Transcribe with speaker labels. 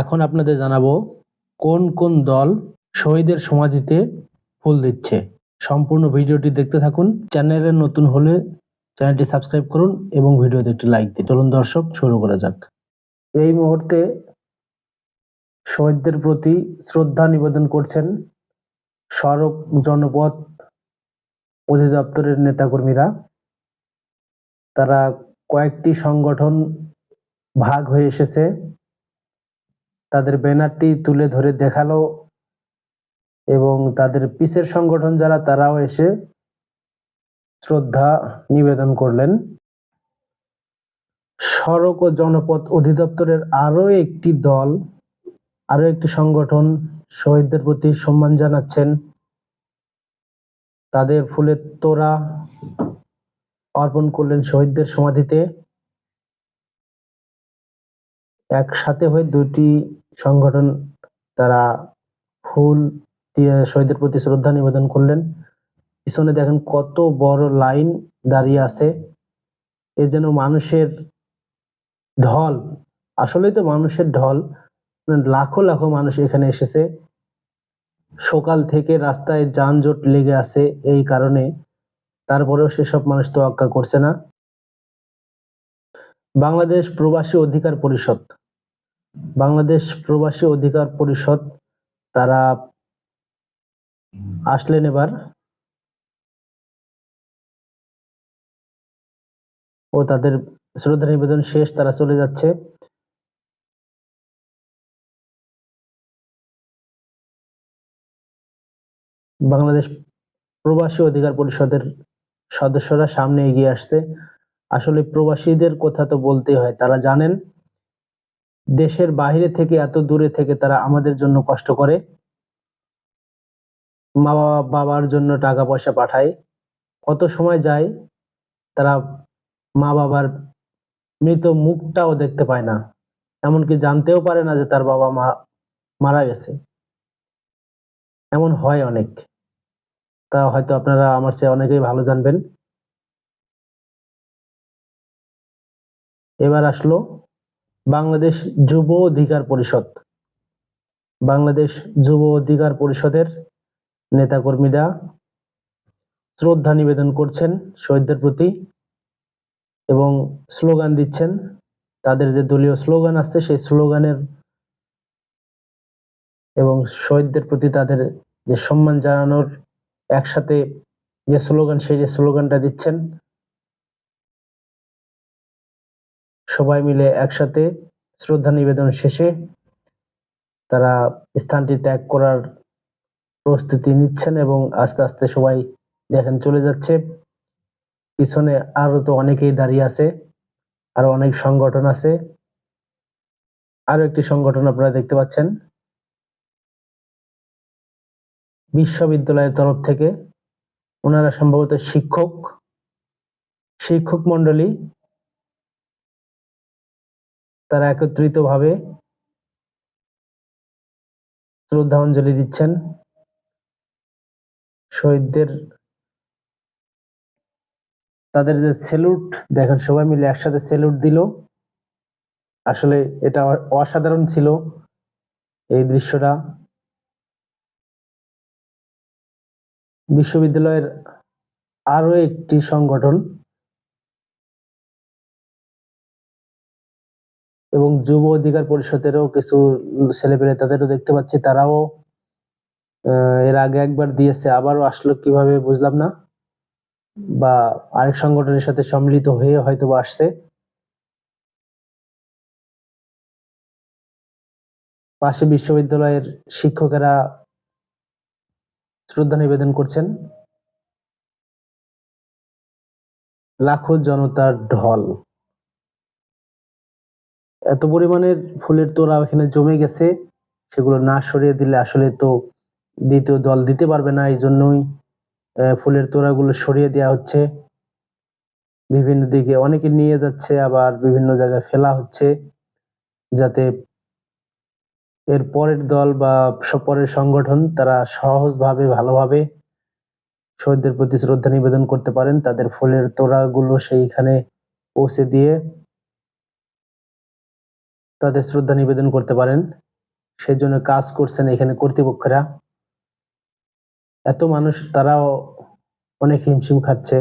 Speaker 1: এখন আপনাদের জানাব কোন কোন দল শহীদের সমাধিতে ফুল দিচ্ছে। সম্পূর্ণ ভিডিওটি দেখতে থাকুন। চ্যানেলে নতুন হলে চ্যানেলটি সাবস্ক্রাইব করুন এবং ভিডিওতে একটি লাইক দিন। চলুন দর্শক, শুরু করা যাক। এই মুহূর্তে শহীদদের প্রতি শ্রদ্ধা নিবেদন করছেন সড়ক জনপথ অধিদপ্তরের নেতাকর্মীরা। তারা কয়েকটি সংগঠন ভাগ হয়ে এসেছে। তাদের ব্যানারটি তুলে ধরে দেখাল এবং তাদের পিসের সংগঠন যারা, তারাও এসে শ্রদ্ধা নিবেদন করলেন। সড়ক ও জনপথ অধিদপ্তরের আরও একটি দল আরও একটি সংগঠন শহীদদের প্রতি সম্মান জানাচ্ছেন। তাদের ফুলের তোড়া অর্পণ করলেন শহীদদের সমাধিতে। একসাথে হয়ে দুটি সংগঠন তারা ফুল দিয়ে শহীদের প্রতি শ্রদ্ধা নিবেদন করলেন। পিছনে দেখেন কত বড় লাইন দাঁড়িয়ে আছে। এ যেন মানুষের ঢল। আসলেই তো মানুষের ঢল। মানে লাখো লাখো মানুষ এখানে এসেছে। সকাল থেকে রাস্তায় যানজট লেগে আছে এই কারণে। তারপরেও সেসব মানুষ তোয়াক্কা করছে না। বাংলাদেশ প্রবাসী অধিকার পরিষদ। বাংলাদেশ প্রবাসী অধিকার পরিষদ, তারা আসলেন এবার। ও তাদের শ্রদ্ধা নিবেদন শেষ, তারা চলে যাচ্ছে। বাংলাদেশ প্রবাসী অধিকার পরিষদের সদস্যরা সামনে এগিয়ে আসছে। আসলে প্রবাসীদের কথা তো বলতেই হয়, তারা জানেন দেশের বাইরে থেকে এত দূরে থেকে তারা আমাদের জন্য কষ্ট করে। মা বাবা বাবার জন্য টাকা পয়সা পাঠায়। কত সময় যায়, তারা মা বাবার মৃত মুখটাও দেখতে পায় না। এমনকি জানতেও পারে না যে তার বাবা মা, মারা গেছে। এমন হয় অনেক। তা হয়তো আপনারা আমার চেয়ে অনেকেই ভালো জানবেন। এবার আসলো বাংলাদেশ যুব অধিকার পরিষদ। বাংলাদেশ যুব অধিকার পরিষদের নেতাকর্মীরা শ্রদ্ধা নিবেদন করছেন শহীদদের প্রতি এবং স্লোগান দিচ্ছেন। তাদের যে দলীয় স্লোগান আছে, সেই স্লোগানের এবং শহীদদের প্রতি তাদের যে সম্মান জানানোর একসাথে যে স্লোগান, সেই যে স্লোগানটা দিচ্ছেন সবাই মিলে একসাথে শ্রদ্ধা নিবেদন শেষে তারা স্থানটি ত্যাগ করার প্রস্তুতি নিচ্ছেন এবং আস্তে আস্তে সবাই দেখেন চলে যাচ্ছে। পিছনে আরও তো অনেকেই দাঁড়িয়ে আছে, আরও অনেক সংগঠন আছে। আরও একটি সংগঠন আপনারা দেখতে পাচ্ছেন। বিশ্ববিদ্যালয়ের তরফ থেকে ওনারা সম্ভবত শিক্ষক শিক্ষক মন্ডলী তারা একত্রিত ভাবে শ্রদ্ধাঞ্জলি দিচ্ছেন। শহীদদের তাদের যে সেলুট দেখেন সবাই মিলে একসাথে সেলুট দিল। আসলে এটা অসাধারণ ছিল এই দৃশ্যটা। বিশ্ববিদ্যালয়ের আরও একটি সংগঠন এবং যুব অধিকার পরিষদেরও কিছু ছেলেপেলে তাদেরও দেখতে পাচ্ছি, তারাও এর আগে একবার দিয়েছে, আবারও আসলো কীভাবে বুঝলাম না। বা আরেক সংগঠনের সাথে সম্মিলিত হয়ে হয়তো বা আসছে। পাশে বিশ্ববিদ্যালয়ের শিক্ষকেরা শ্রদ্ধা নিবেদন করছেন। লাখো জনতার ঢল। এত পরিমাণের ফুলের তোড়া এখানে জমে গেছে, সেগুলো না সরিয়ে দিলে আসলে তো দ্বিতীয় দল দিতে পারবে না, এই জন্যই ফুলের তোড়াগুলো সরিয়ে দেওয়া হচ্ছে। বিভিন্ন দিকে অনেকে নিয়ে যাচ্ছে, আবার বিভিন্ন জায়গায় ফেলা হচ্ছে, যাতে এর পরের দল বা পরের সংগঠন তারা সহজভাবে, ভালোভাবে শহীদদের প্রতি শ্রদ্ধা নিবেদন করতে পারেন, তাদের ফুলের তোড়াগুলো সেইখানে পৌঁছে দিয়ে তাদের শ্রদ্ধা নিবেদন করতে পারেন। সেই জন্য কাজ করছেন এখানে কর্তৃপক্ষরা। এত মানুষ তারাও অনেক হিমশিম খাচ্ছে।